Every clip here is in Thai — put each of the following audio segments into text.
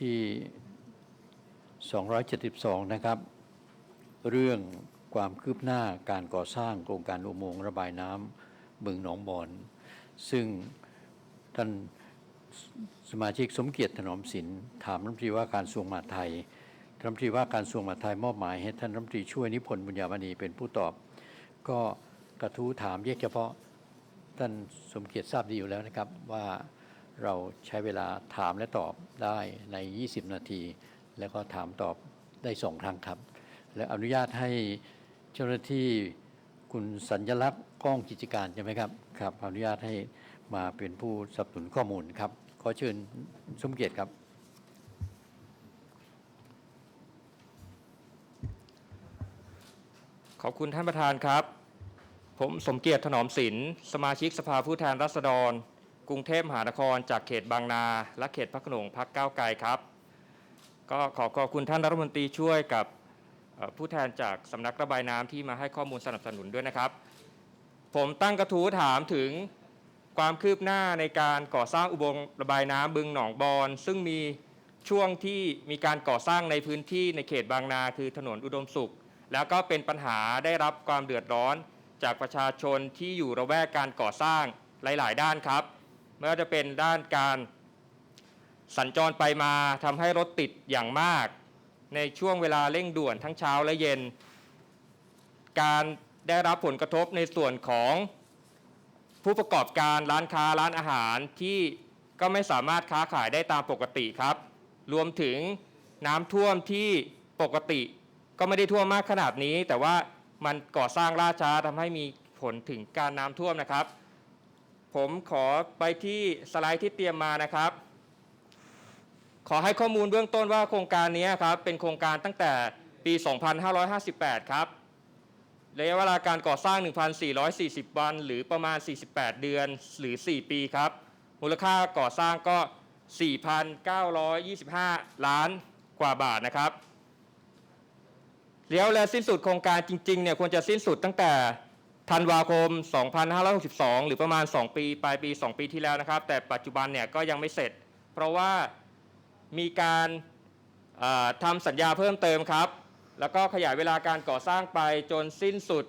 ที่ 272 นะครับ เรื่องความคืบหน้าการก่อสร้างโครงการอุโมงค์ระบายน้ำบึงหนองบอน ซึ่งท่านสมาชิกสมเกียรติถนอมสินถามรัฐมนตรีว่าการกระทรวงมหาดไทยรัฐมนตรีว่าการกระทรวงมหาดไทยมอบหมายให้ท่านรัฐมนตรีช่วยนิพนธ์บุญญามณีเป็นผู้ตอบ ก็กระทู้ถามแยกเฉพาะท่านสมเกียรติทราบดีอยู่แล้วนะครับว่า เราใช้เวลาถามและตอบได้ใน 20 นาที แล้วก็ถามตอบได้สองครั้งครับ และอนุญาตให้เจ้าหน้าที่คุณสัญลักษณ์กล้องกิจการใช่ไหมครับครับอนุญาตให้มาเป็นผู้สนับสนุนข้อมูลครับ ขอเชิญสมเกียรติครับ ขอบคุณท่านประธานครับ ผมสมเกียรติถนอมศิลป์สมาชิกสภาผู้แทนราษฎร กรุงเทพมหานคร จากเขตบางนา และเขตพระขนงพักก้าวไกลครับ ก็ขอขอบคุณท่านรัฐมนตรีช่วยกับผู้แทนจากสำนักระบายน้ำที่มาให้ข้อมูลสนับสนุนด้วยนะครับ ผมตั้งกระทู้ถามถึงความคืบหน้าในการก่อสร้างอุโมงค์ระบายน้ำบึงหนองบอนซึ่งมีช่วงที่มีการก่อสร้างในพื้นที่ในเขตบางนาคือถนนอุดมสุข แล้วก็เป็นปัญหาได้รับความเดือดร้อนจากประชาชนที่อยู่ระแวกการก่อสร้างหลาย ๆ ด้านครับ ไม่ว่าจะเป็นด้านการสัญจรไปมาทำให้รถติดอย่างมาก ในช่วงเวลาเร่งด่วนทั้งเช้าและเย็น การได้รับผลกระทบในส่วนของผู้ประกอบการร้านค้าร้านอาหารที่ก็ไม่สามารถค้าขายได้ตามปกติครับ รวมถึงน้ำท่วมที่ปกติ ก็ไม่ได้ท่วมมากขนาดนี้ แต่ว่ามันก่อสร้างล่าช้าทำให้มีผลถึงการน้ำท่วมนะครับ ผมขอไปที่สไลด์ที่เตรียมมานะครับ ขอให้ข้อมูลเบื้องต้นว่าโครงการนี้ครับเป็นโครงการตั้งแต่ปี 2558 ครับระยะเวลาการก่อสร้าง 1,440 วัน หรือประมาณ 48 เดือนหรือ 4 ปีครับ มูลค่าก่อสร้างก็ 4,925 ล้านกว่าบาทนะครับแล้วและสิ้นสุดโครงการจริงๆเนี่ยควรจะสิ้นสุดตั้งแต่ ธันวาคม 2562 หรือประมาณ 2 ปี ปลายปี 2 ปีที่แล้วนะครับ แต่ปัจจุบันเนี่ยก็ยังไม่เสร็จ เพราะว่ามีการทำสัญญาเพิ่มเติมครับ แล้วก็ขยายเวลาการก่อสร้างไปจนสิ้นสุด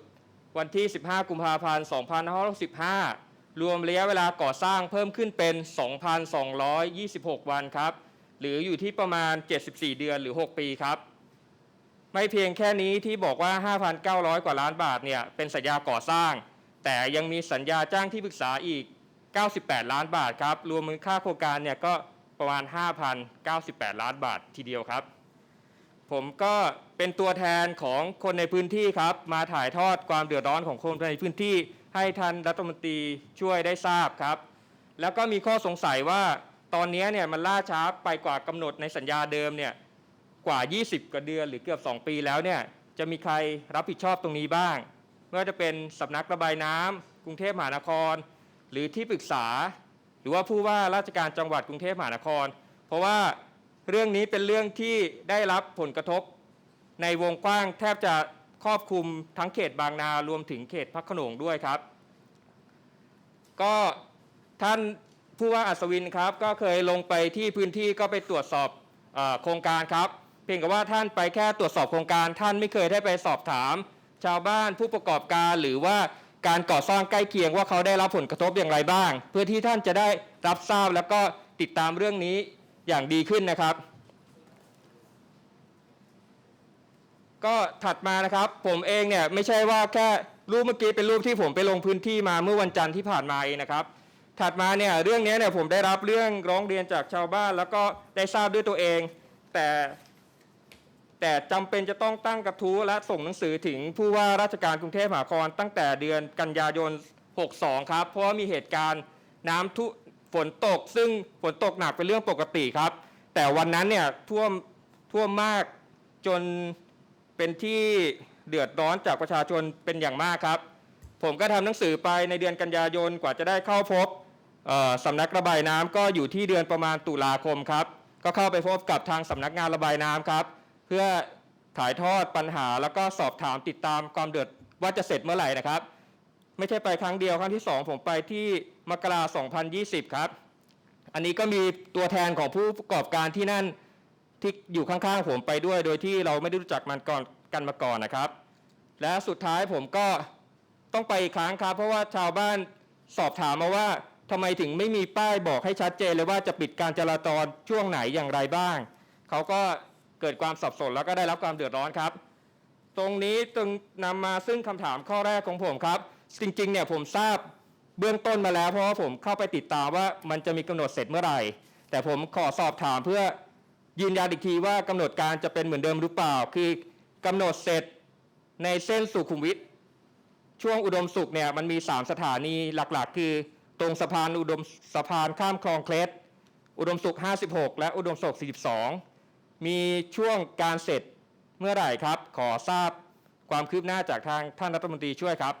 วันที่ 15 กุมภาพันธ์ 2565 รวมระยะเวลาก่อสร้างเพิ่มขึ้นเป็น 2,226 วันครับ หรืออยู่ที่ประมาณ 74 เดือนหรือ 6 ปีครับ ไม่เพียงแค่นี้ที่บอกว่า 5,900 กว่าล้านบาทเนี่ยเป็นสัญญาก่อสร้าง แต่ยังมีสัญญาจ้างที่ปรึกษาอีก 98 ล้านบาทครับ รวมมูลค่าโครงการเนี่ยก็ประมาณ 5,098 ล้านบาททีเดียวครับ ผมก็เป็นตัวแทนของคนในพื้นที่ครับ มาถ่ายทอดความเดือดร้อนของคนในพื้นที่ ให้ท่านรัฐมนตรีช่วยได้ทราบครับ แล้วก็มีข้อสงสัยว่าตอนนี้เนี่ยมันล่าช้าไปกว่ากำหนดในสัญญาเดิมเนี่ย กว่า 20 กว่าเดือนหรือเกือบ 2 ปีแล้วเนี่ยจะมีใครรับผิดชอบตรงนี้บ้างไม่ว่าจะเป็นสำนักระบายน้ำกรุงเทพมหานคร หรือที่ปรึกษา หรือว่าผู้ว่าราชการจังหวัดกรุงเทพมหานคร เพราะว่าเรื่องนี้เป็นเรื่องที่ได้รับผลกระทบ ในวงกว้างแทบจะครอบคลุมทั้งเขตบางนารวมถึงเขตพระโขนงด้วยครับ ก็ท่านผู้ว่าอัศวินครับก็เคยลงไปที่พื้นที่ก็ไปตรวจสอบอโครงการครับ เพียงแต่ว่าท่านไปแค่ตรวจสอบโครงการ ท่านไม่เคยได้ไปสอบถาม ชาวบ้านผู้ประกอบการหรือว่าการก่อสร้างใกล้เคียงว่าเขาได้รับผลกระทบอย่างไรบ้าง เพื่อที่ท่านจะได้รับทราบแล้วก็ติดตามเรื่องนี้อย่างดีขึ้นนะครับ ก็ถัดมานะครับ ผมเองเนี่ยไม่ใช่ว่าแค่รูปเมื่อกี้เป็นรูปที่ผมไปลงพื้นที่มาเมื่อวันจันทร์ที่ผ่านมาเองนะครับถัดมาเนี่ยเรื่องนี้เนี่ยผมได้รับเรื่องร้องเรียนจากชาวบ้าน แล้วก็ได้ทราบด้วยตัวเอง แต่ แต่จำเป็นจะต้องตั้งกระทู้และส่งหนังสือถึงผู้ว่าราชการกรุงเทพมหานครตั้งแต่เดือนกันยายน 62 ครับ เพราะว่ามีเหตุการณ์น้ำทุฝนตก ซึ่งฝนตกหนักเป็นเรื่องปกติครับ แต่วันนั้นเนี่ยท่วมท่วมมากจนเป็นที่เดือดร้อนจากประชาชนเป็นอย่างมากครับ ผมก็ทำหนังสือไปในเดือนกันยายนกว่าจะได้เข้าพบเอ่อสำนักระบายน้ำก็อยู่ที่เดือนประมาณตุลาคมครับ ก็เข้าไปพบกับทางสำนักงานระบายน้ำครับ เพื่อถ่ายทอดปัญหาแล้วก็สอบถามติดตามความเดือดว่าจะเสร็จเมื่อไหร่นะครับ ไม่ใช่ไปครั้งเดียวครั้งที่ 2 ผมไปที่มกรา2020ครับ อันนี้ก็มีตัวแทนของผู้ประกอบการที่นั่นที่อยู่ข้างๆผมไปด้วย โดยที่เราไม่ได้รู้จักมันก่อนกันมาก่อนนะครับ และสุดท้ายผมก็ต้องไปอีกครั้งครับ เพราะว่าชาวบ้านสอบถามมาว่าทำไมถึงไม่มีป้ายบอกให้ชัดเจนเลยว่าจะปิดการจราจรช่วงไหนอย่างไรบ้าง เขาก็ เกิดความสับสนแล้วก็ได้รับความเดือดร้อนครับ ตรงนี้จึงนำมาซึ่งคำถามข้อแรกของผมครับ จริงๆเนี่ยผมทราบเบื้องต้นมาแล้ว เพราะว่าผมเข้าไปติดตามว่ามันจะมีกำหนดเสร็จเมื่อไหร่ แต่ผมขอสอบถามเพื่อยืนยันอีกทีว่ากำหนดการจะเป็นเหมือนเดิมหรือเปล่า คือกำหนดเสร็จในเส้นสุขุมวิทช่วงอุดมสุขเนี่ยมันมี 3 สถานีหลักๆ คือตรงสะพานอุดมสะพานข้ามคลองเคล็ดอุดมสุข 56 และอุดมสุข 42 มีช่วงการเสร็จเมื่อไหร่ครับ ขอทราบความคืบหน้าจากทางท่านรัฐมนตรีช่วยครับ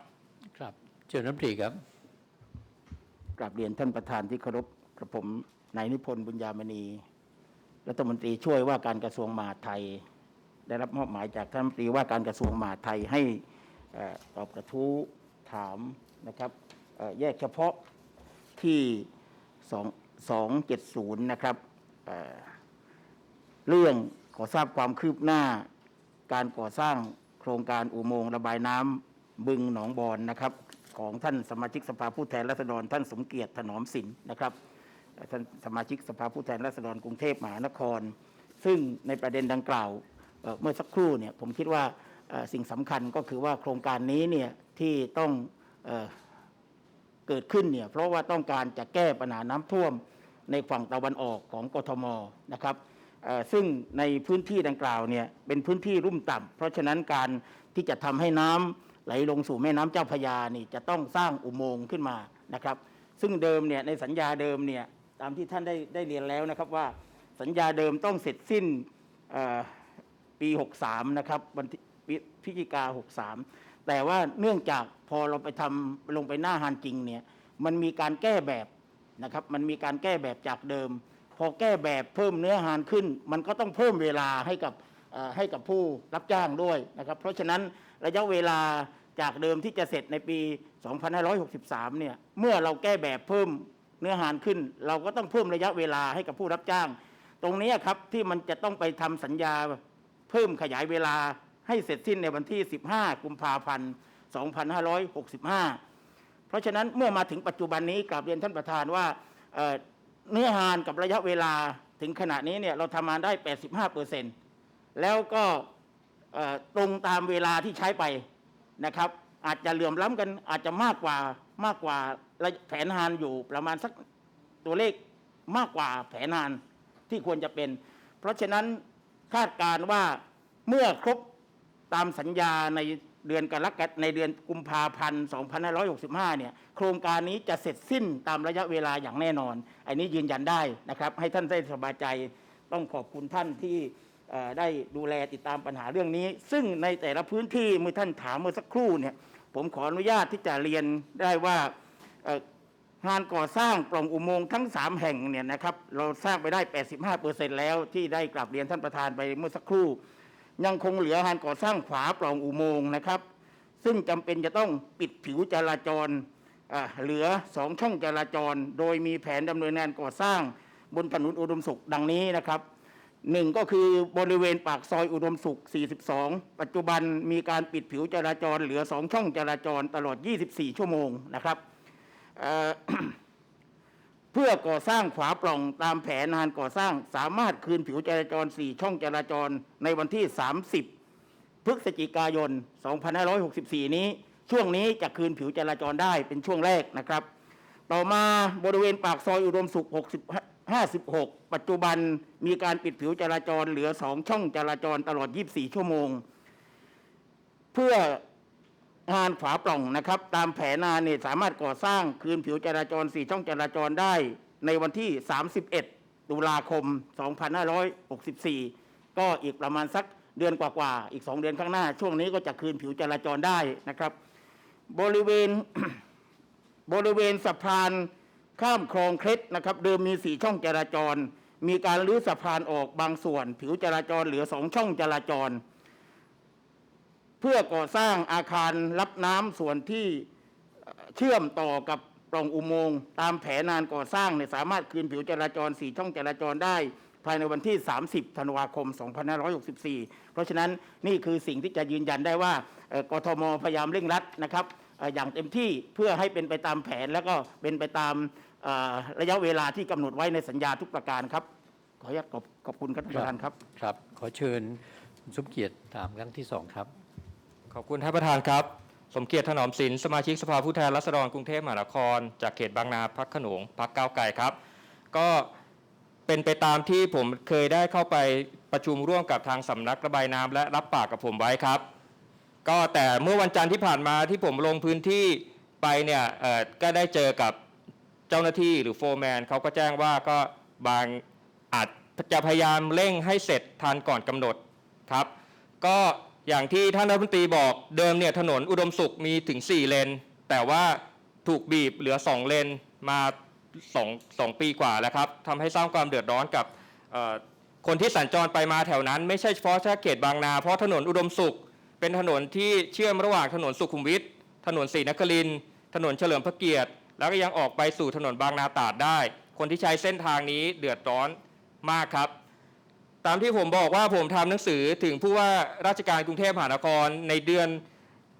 ครับเชิญน้ำตรีครับกราบเรียนท่านประธานที่เคารพกระผมนายนิพนธ์บุญญามณีรัฐมนตรีช่วยว่าการกระทรวงมหาดไทย ได้รับมอบหมายจากท่านรัฐมนตรีว่าการกระทรวงมหาดไทยให้เอ่อตอบกระทู้ถามนะครับเอ่อแยกเฉพาะที่ 2 270 นะครับ เรื่องขอทราบความคืบหน้า การก่อสร้างโครงการอุโมงค์ระบายน้ำบึงหนองบอนนะครับ ของท่านสมาชิกสภาผู้แทนราษฎรท่านสมเกียรติถนอมสินนะครับท่านสมาชิกสภาผู้แทนราษฎรกรุงเทพมหานคร ซึ่งในประเด็นดังกล่าวเมื่อสักครู่เนี่ยผมคิดว่าสิ่งสำคัญก็คือว่าโครงการนี้เนี่ยที่ต้องเออเกิดขึ้นเนี่ยเพราะว่าต้องการจะแก้ปัญหาน้ำท่วมในฝั่งตะวันออกของกทมนะครับ ซึ่งในพื้นที่ดังกล่าวเนี่ยเป็นพื้นที่รุ่มต่ำเพราะฉะนั้นการที่จะทำให้น้ำไหลลงสู่แม่น้ำเจ้าพยานี่จะต้องสร้างอุโมงค์ขึ้นมานะครับ ซึ่งเดิมเนี่ยในสัญญาเดิมเนี่ยตามที่ท่านได้ได้เรียนแล้วนะครับว่าสัญญาเดิมต้องเสร็จสิ้นปี 63 นะครับวันพิจิกา 63 แต่ว่าเนื่องจากพอเราไปทำลงไปหน้าฮานจริงเนี่ยมันมีการแก้แบบนะครับมันมีการแก้แบบจากเดิม อแก้แบบเพิ่มเนื้อหานขึ้น มันก็ต้องเพิ่มเวลาให้กับให้กับผู้รับจ้างด้วยนะครับ เพราะฉะนั้นระยะเวลาจากเดิมที่จะเสร็จในปี 2563 เนี่ย เมื่อเราแก้แบบเพิ่มเนื้อหานขึ้น เราก็ต้องเพิ่มระยะเวลาให้กับผู้รับจ้าง ตรงนี้ครับที่มันจะต้องไปทำสัญญาเพิ่มขยายเวลาให้เสร็จสิ้นในวันที่ 15 กุมภาพันธ์ 2565 เพราะฉะนั้นเมื่อมาถึงปัจจุบันนี้กราบเรียนท่านประธานว่า เนื้อหานกับระยะเวลาถึงขณะนี้เนี่ยเราทำงานได้ 85เปอร์เซ็นต์แล้วก็ตรงตามเวลาที่ใช้ไปนะครับ อาจจะเหลื่อมล้ำกันอาจจะมากกว่ามากกว่าแผนหานอยู่ประมาณสักตัวเลขมากกว่าแผนหานที่ควรจะเป็น เพราะฉะนั้นคาดการว่าเมื่อครบตามสัญญาใน เดือนกรกฎในเดือนกุมภาพันธ์2565 เนี่ย โครงการนี้จะเสร็จสิ้นตามระยะเวลาอย่างแน่นอน อันนี้ยืนยันได้นะครับ ให้ท่านได้สบายใจ ต้องขอบคุณท่านที่ได้ดูแลติดตามปัญหาเรื่องนี้ ซึ่งในแต่ละพื้นที่เมื่อท่านถามเมื่อสักครู่เนี่ย ผมขออนุญาตที่จะเรียนได้ว่างานก่อสร้างปล่องอุโมงค์ทั้ง 3 แห่งเนี่ยนะครับ เราสร้างไปได้ 85%แล้วที่ได้กลับเรียนท่านประธานไปเมื่อสักครู่ ยังคงเหลืองานก่อสร้างขวาปล่องอุโมงค์นะครับ ซึ่งจำเป็นจะต้องปิดผิวจราจรเหลือสองช่องจราจร โดยมีแผนดำเนินงานก่อสร้างบนถนนอุดมสุขดังนี้นะครับหนึ่งก็คือบริเวณปากซอยอุดมสุข 42 ปัจจุบันมีการปิดผิวจราจร เหลือ2ช่องจราจรตลอด 24 ชั่วโมงนะครับ เพื่อก่อสร้างฝาปล่องตามแผนงานก่อสร้างสามารถคืนผิวจราจร 4 ช่องจราจรในวันที่ 30 พฤศจิกายน 2564 นี้ ช่วงนี้จะคืนผิวจราจรได้เป็นช่วงแรกนะครับ ต่อมาบริเวณปากซอยอุดมสุข60 56 ปัจจุบันมีการปิดผิวจราจรเหลือ 2 ช่องจราจรตลอด 24 ชั่วโมง เพื่อ งานฝาปล่องนะครับ ตามแผนงานเนี่ยสามารถก่อสร้างคืนผิวจราจร 4 ช่องจราจรได้ ในวันที่ 31 ตุลาคม 2564 ก็อีกประมาณสักเดือนกว่าๆ อีก 2 เดือนข้างหน้า ช่วงนี้ก็จะคืนผิวจราจรได้นะครับ บริเวณบริเวณสะพานข้ามคลองเคล็ดนะครับ เดิมมีสี่ช่องจราจร มีการรื้อสะพานออกบางส่วน ผิวจราจรเหลือสองช่องจราจร เพื่อก่อสร้างอาคารรับน้ำส่วนที่เชื่อมต่อกับปล่องอุโมงค์ตามแผนงานก่อสร้างเนี่ยสามารถคืนผิวจราจรสี่ช่องจราจรได้ ภายในวันที่ 30 ธันวาคม 2564 เพราะฉะนั้นนี่คือสิ่งที่จะยืนยันได้ว่ากทมพยายามเร่งรัดนะครับอย่างเต็มที่เพื่อให้เป็นไปตามแผนแล้วก็เป็นไปตามระยะเวลาที่กำหนดไว้ในสัญญาทุกประการครับ ขออนุญาตขอบคุณครับท่านประธานครับครับ ขอเชิญคุณสมเกียรติถามครั้งที่สองครับ ขอบคุณท่านประธานครับ สมเกียรติถนอมศิลป์สมาชิกสภาผู้แทนราษฎรกรุงเทพมหานคร จากเขตบางนาพักขนงพักก้าวไกลครับ ก็เป็นไปตามที่ผมเคยได้เข้าไปประชุมร่วมกับทางสำนักระบายน้ำและรับปากกับผมไว้ครับ ก็แต่เมื่อวันจันทร์ที่ผ่านมาที่ผมลงพื้นที่ไปเนี่ยก็ได้เจอกับเจ้าหน้าที่หรือโฟร์แมนเขาก็แจ้งว่าก็บางอาจจะพยายามเร่งให้เสร็จทันก่อนกำหนดครับ ก็ อย่างที่ท่านรัฐมนตรีบอกเดิมเนี่ยถนนอุดมสุขมีถึง 4 เลน แต่ว่าถูกบีบเหลือ 2 เลนมา2 2ปีกว่าแล้วครับทำให้สร้างความเดือดร้อนกับคนที่สัญจรไปมาแถวนั้น ไม่ใช่เฉพาะแค่เขตบางนา เพราะถนนอุดมสุข เป็นถนนที่เชื่อมระหว่างถนนสุขุมวิทถนนศรีนครินถนนเฉลิมพระเกียรติ แล้วก็ยังออกไปสู่ถนนบางนาตราดได้ คนที่ใช้เส้นทางนี้เดือดร้อนมากครับ ตามที่ผมบอกว่าผมทำหนังสือถึงผู้ว่าราชการกรุงเทพมหานครในเดือน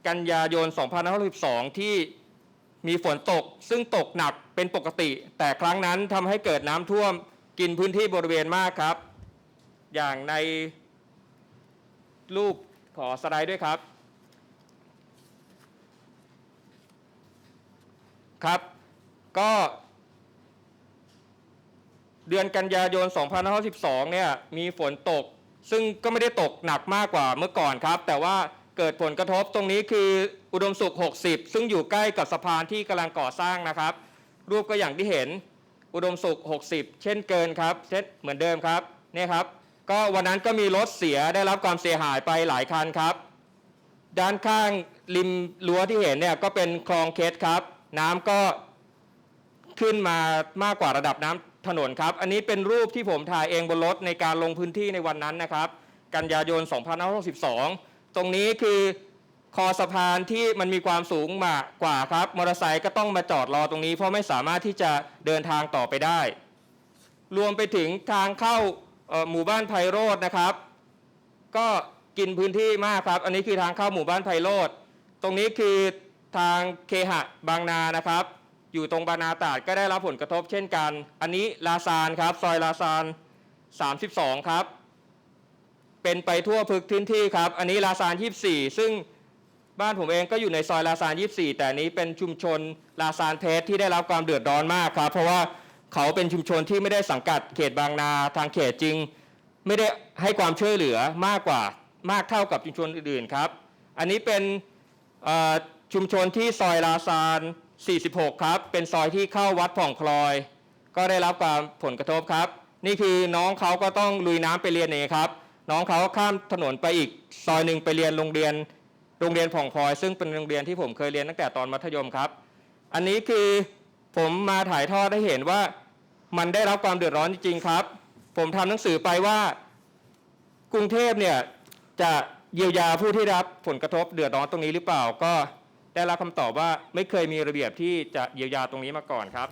กันยายน 2562 ที่มีฝนตกซึ่งตกหนักเป็นปกติ แต่ครั้งนั้นทำให้เกิดน้ำท่วมกินพื้นที่บริเวณมากครับ อย่างในรูปขอสไลด์ด้วยครับ ครับ ก็ เดือนกันยายน 2512 เนี่ยมีฝนตก ซึ่งก็ไม่ได้ตกหนักมากกว่าเมื่อก่อนครับ แต่ว่าเกิดผลกระทบตรงนี้คืออุดมสุข 60 ซึ่งอยู่ใกล้กับสะพานที่กำลังก่อสร้างนะครับ รูปก็อย่างที่เห็นอุดมสุข 60 เช่นเกินครับเช่นเหมือนเดิมครับเนี่ยครับ ก็วันนั้นก็มีรถเสียได้รับความเสียหายไปหลายคันครับ ด้านข้างริมรั้วที่เห็นเนี่ยก็เป็นคลองเคสครับ น้ำก็ขึ้นมามากกว่าระดับน้ำ ถนนครับ อันนี้เป็นรูปที่ผมถ่ายเองบนรถในการลงพื้นที่ในวันนั้นนะครับ กันยายน 2562 ตรงนี้คือคอสะพานที่มันมีความสูงมากกว่าครับ มอเตอร์ไซค์ก็ต้องมาจอดรอตรงนี้ เพราะไม่สามารถที่จะเดินทางต่อไปได้ รวมไปถึงทางเข้าหมู่บ้านไพโรจน์นะครับ ก็กินพื้นที่มากครับ อันนี้คือทางเข้าหมู่บ้านไพโรจน์ตรงนี้คือทางเคหะบางนานะครับ อยู่ตรงบานาตาดก็ได้รับผลกระทบเช่นกัน อันนี้ลาซานครับซอยลาซาน 32 ครับ เป็นไปทั่วพึกพื้นที่ครับ อันนี้ลาซาน 24 ซึ่งบ้านผมเองก็อยู่ในซอยลาซาน 24 แต่นนี้เป็นชุมชนลาซานเพชรที่ได้รับความเดือดร้อนมากครับ เพราะว่าเขาเป็นชุมชนที่ไม่ได้สังกัดเขตบางนาทางเขตจริง ไม่ได้ให้ความช่วยเหลือมากกว่ามากเท่ากับชุมชนอื่นๆครับ อันนี้เป็นชุมชนที่ซอยลาซาน 46 ครับ เป็นซอยที่เข้าวัดผ่องพลอย ก็ได้รับความผลกระทบครับ นี่คือน้องเขาก็ต้องลุยน้ำไปเรียนเองครับ น้องเขาข้ามถนนไปอีกซอยหนึ่งไปเรียนโรงเรียนโรงเรียนผ่องพลอย ซึ่งเป็นโรงเรียนที่ผมเคยเรียนตั้งแต่ตอนมัธยมครับ อันนี้คือผมมาถ่ายทอดให้เห็นว่ามันได้รับความเดือดร้อนจริงๆครับ ผมทำหนังสือไปว่ากรุงเทพเนี่ยจะเยียวยาผู้ที่รับผลกระทบเดือดร้อนตรงนี้หรือเปล่าก็ ได้รับคำตอบว่าไม่เคยมีระเบียบที่จะเยียวยาตรงนี้มาก่อนครับ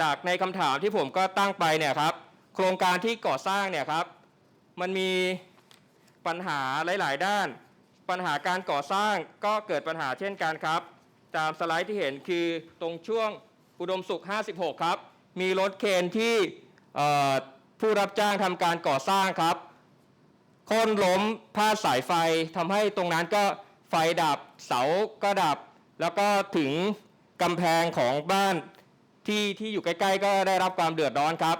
จากในคำถามที่ผมก็ตั้งไปเนี่ยครับ โครงการที่ก่อสร้างเนี่ยครับ มันมีปัญหาหลาย ๆ ด้าน ปัญหาการก่อสร้างก็เกิดปัญหาเช่นกันครับ ตามสไลด์ที่เห็นคือตรงช่วงอุดมสุข 56 ครับ มีรถเคนที่ผู้รับจ้างทำการก่อสร้างครับโค่นล้มพาดสายไฟทำให้ตรงนั้นก็ ไฟดับเสาก็ดับ แล้วก็ถึงกำแพงของบ้านที่ที่อยู่ใกล้ๆ ก็ได้รับความเดือดร้อนครับ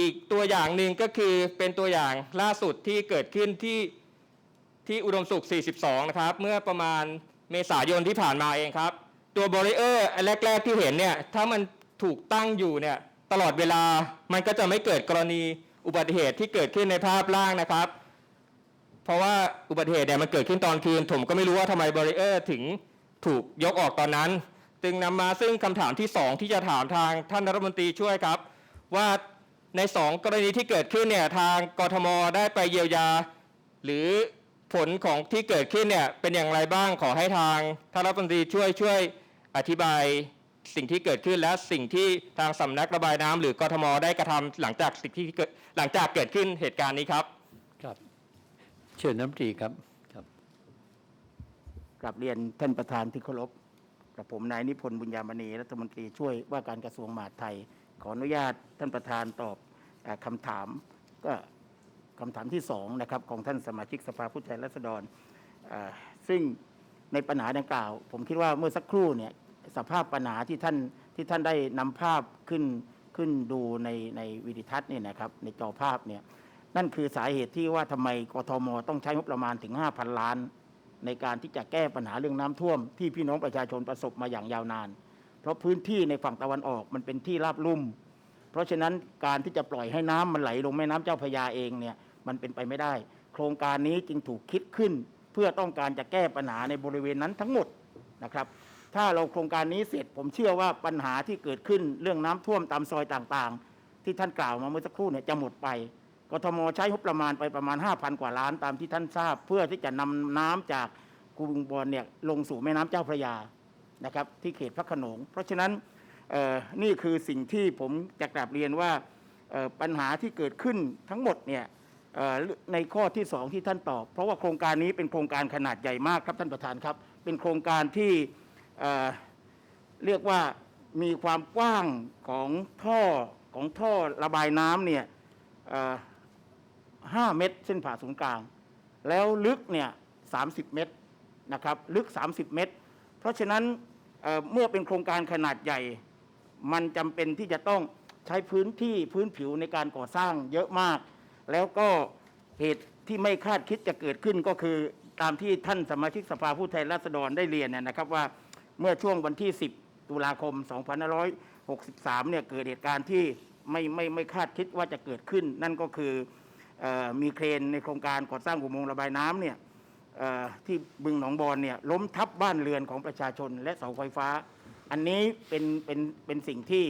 อีกตัวอย่างหนึ่งก็คือเป็นตัวอย่างล่าสุดที่เกิดขึ้นที่ที่อุดมสุข 42 นะครับ เมื่อประมาณเมษายนที่ผ่านมาเองครับ ตัวบริเออร์อันแรก ๆ ที่เห็นเนี่ยถ้ามันถูกตั้งอยู่เนี่ยตลอดเวลามันก็จะไม่เกิดกรณีอุบัติเหตุที่เกิดขึ้นในภาพล่างนะครับ เพราะว่าอุบัติเหตุเนี่ยมันเกิดขึ้นตอนคืน ผมก็ไม่รู้ว่าทำไมบริเออร์ถึงถูกยกออกตอนนั้น จึงนำมาซึ่งคำถามที่ 2 ที่จะถามทางท่านรัฐมนตรีช่วยครับ ว่าใน 2 กรณีที่เกิดขึ้นเนี่ยทางกทมได้ไปเยียวยา หรือผลของที่เกิดขึ้นเนี่ยเป็นอย่างไรบ้างขอให้ทางท่านรัฐมนตรีช่วยช่วยอธิบายสิ่งที่เกิดขึ้นและสิ่งที่ทางสำนักระบายน้ำหรือกทมได้กระทำหลังจากสิ่งที่เกิดหลังจากเกิดขึ้นเหตุการณ์นี้ครับ ชิญน้ำตรีครับครับกราบเรียนท่านประธานที่เคารพกับผมนายนิพนธ์บุญญามณีรัฐมนตรีช่วยว่าการกระทรวงมหาดไทย ขออนุญาตท่านประธานตอบอคำถามก็คำถามที่สองนะครับของท่านสมาชิกสภาผู้แทนราษฎรซึ่งในปัญหาดังกล่าว ผมคิดว่าเมื่อสักครู่เนี่ยสภาพปัญหาที่ท่านที่ท่านได้นำภาพขึ้นขึ้นดูในในวิดิทัศน์เนี่ยนะครับในจอภาพเนี่ย นั่นคือสาเหตุที่ว่าทำไมกทมต้องใช้งบประมาณถึง 5,000 ล้าน ในการที่จะแก้ปัญหาเรื่องน้ำท่วม ที่พี่น้องประชาชนประสบมาอย่างยาวนาน เพราะพื้นที่ในฝั่งตะวันออกมันเป็นที่ราบลุ่ม เพราะฉะนั้นการที่จะปล่อยให้น้ำมันไหลลงแม่น้ำเจ้าพระยาเองเนี่ยมันเป็นไปไม่ได้ โครงการนี้จึงถูกคิดขึ้น เพื่อต้องการจะแก้ปัญหาในบริเวณนั้นทั้งหมดนะครับ ถ้าเราโครงการนี้เสร็จผมเชื่อว่าปัญหาที่เกิดขึ้นเรื่องน้ำท่วมตามซอยต่างๆ ที่ท่านกล่าวมาเมื่อสักครู่เนี่ยจะหมดไป กทมใช้งบประมาณไปประมาณ 5,000 กว่าล้านตามที่ท่านทราบ เพื่อที่จะนำน้ำจากกูบึงบอลเนี่ยลงสู่แม่น้ำเจ้าพระยานะครับที่เขตพระขนง เพราะฉะนั้นนี่คือสิ่งที่ผมจะกราบเรียนว่าปัญหาที่เกิดขึ้นทั้งหมดเนี่ยในข้อที่สองที่ท่านตอบ เพราะว่าโครงการนี้เป็นโครงการขนาดใหญ่มากครับท่านประธานครับ เป็นโครงการที่เอ่อเรียกว่ามีความกว้างของท่อของท่อระบายน้ำเนี่ย ห้าเมตร เส้นผ่าศูนย์กลาง แล้วลึกเนี่ยสาเมตรนะครับลึก 30 เมตร เพราะฉะนั้นเเมื่อเป็นโครงการขนาดใหญ่ มันจำเป็นที่จะต้องใช้พื้นที่พื้นผิวในการก่อสร้างเยอะมาก แล้วก็เหตุที่ไม่คาดคิดจะเกิดขึ้นก็คือตามที่ท่านสมาชิกสภาผู้แทนราษฎรได้เรียนเนยนะครับว่าเมื่อช่วงวันที่ 10 ตุลาคม 2563 เนี่ยเกิดเหตุการณ์ที่ไม่ไม่ไม่คาดคิดว่าจะเกิดขึ้น นั่นก็คือ มีเครนในโครงการก่อสร้างอุโมงค์ระบายน้ำเนี่ยที่บึงหนองบอนเนี่ยล้มทับบ้านเรือนของประชาชนและเสาไฟฟ้า อันนี้เป็นเป็นเป็นสิ่งที่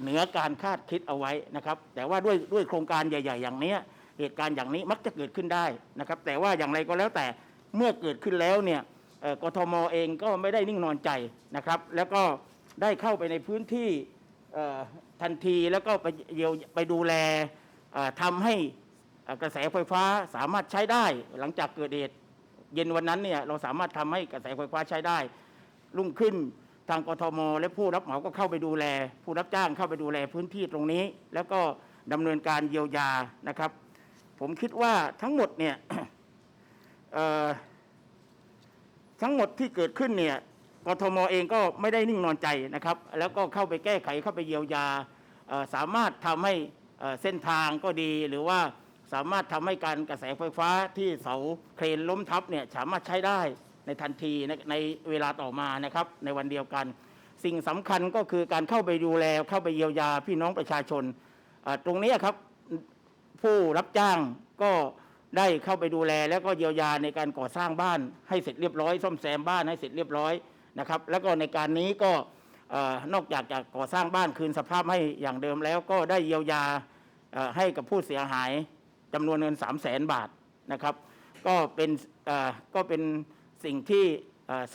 เหนือการคาดคิดเอาไว้นะครับ แต่ว่าด้วยด้วยโครงการใหญ่ ๆ อย่างเนี้ยเหตุการณ์อย่างนี้มักจะเกิดขึ้นได้นะครับ แต่ว่าอย่างไรก็แล้วแต่เมื่อเกิดขึ้นแล้วเนี่ยกทมเองก็ไม่ได้นิ่งนอนใจนะครับ แล้วก็ได้เข้าไปในพื้นที่ทันทีแล้วก็ไปเยียวไปดูแล ทำให้กระแสไฟฟ้าสามารถใช้ได้ หลังจากเกิดเหตุเย็นวันนั้นเนี่ยเราสามารถทำให้กระแสไฟฟ้าใช้ได้ รุ่งขึ้นทางกทม และผู้รับเหมาก็เข้าไปดูแล ผู้รับจ้างเข้าไปดูแลพื้นที่ตรงนี้ แล้วก็ดำเนินการเยียวยานะครับ ผมคิดว่าทั้งหมดเนี่ยทั้งหมดที่เกิดขึ้นเนี่ยกทมเองก็ไม่ได้นิ่งนอนใจนะครับ แล้วก็เข้าไปแก้ไขเข้าไปเยียวยาสามารถทำให้ เส้นทางก็ดีหรือว่าสามารถทำให้การกระแสไฟฟ้าที่เสาเครนล้มทับเนี่ยสามารถใช้ได้ในทันทีในในเวลาต่อมานะครับในวันเดียวกัน สิ่งสำคัญก็คือการเข้าไปดูแลเข้าไปเยียวยาพี่น้องประชาชน ตรงนี้ครับผู้รับจ้างก็ได้เข้าไปดูแล แล้วก็เยียวยาในการก่อสร้างบ้านให้เสร็จเรียบร้อย ซ่อมแซมบ้านให้เสร็จเรียบร้อยนะครับ แล้วก็ในการนี้ก็ นอกจากจะก่อสร้างบ้านคืนสภาพให้อย่างเดิมแล้วก็ได้เยียวยาให้กับผู้เสียหายจำนวนเงิน 3 0 0แสนบาทนะครับ ก็เป็นก็เป็นสิ่งที่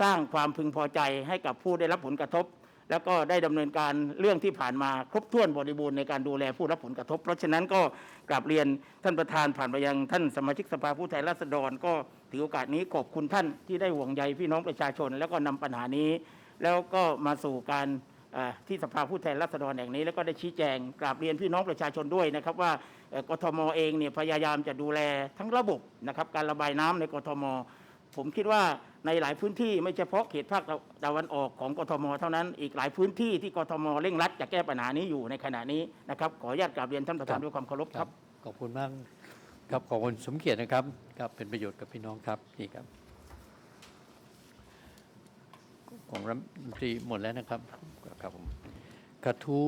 สร้างความพึงพอใจให้กับผู้ได้รับผลกระทบ แล้วก็ได้ดำเนินการเรื่องที่ผ่านมาครบถ้วนบริบูรณ์ในการดูแลผู้รับผลกระทบ เพราะฉะนั้นก็กราบเรียนท่านประธานผ่านไปยังท่านสมาชิกสภาผู้แทนราษฎร ก็ถือโอกาสนี้ขอบคุณท่านที่ได้ห่วงใยพี่น้องประชาชน แล้วก็นำปัญหานี้ แล้วก็มาสู่การที่สภาผู้แทนราษฎรแห่งนี้ แล้วก็ได้ชี้แจงกราบเรียนพี่น้องประชาชนด้วยนะครับว่ากทมเองเนี่ยพยายามจะดูแลทั้งระบบนะครับการระบายน้ำในกทม ผมคิดว่าในหลายพื้นที่ไม่เฉพาะเขตภาคตะวันออกของกทม เท่านั้นอีกหลายพื้นที่ที่กทมเร่งรัดจะแก้ปัญหานี้อยู่ในขณะนี้นะครับขออนุญาตกราบเรียนท่านประธานด้วยความเคารพครับขอบคุณมากครับขอบคุณสมเกียรตินะครับครับเป็นประโยชน์กับพี่น้องครับนี่ครับ ของรัฐมนตรีหมดแล้วนะครับครับผมกระทู้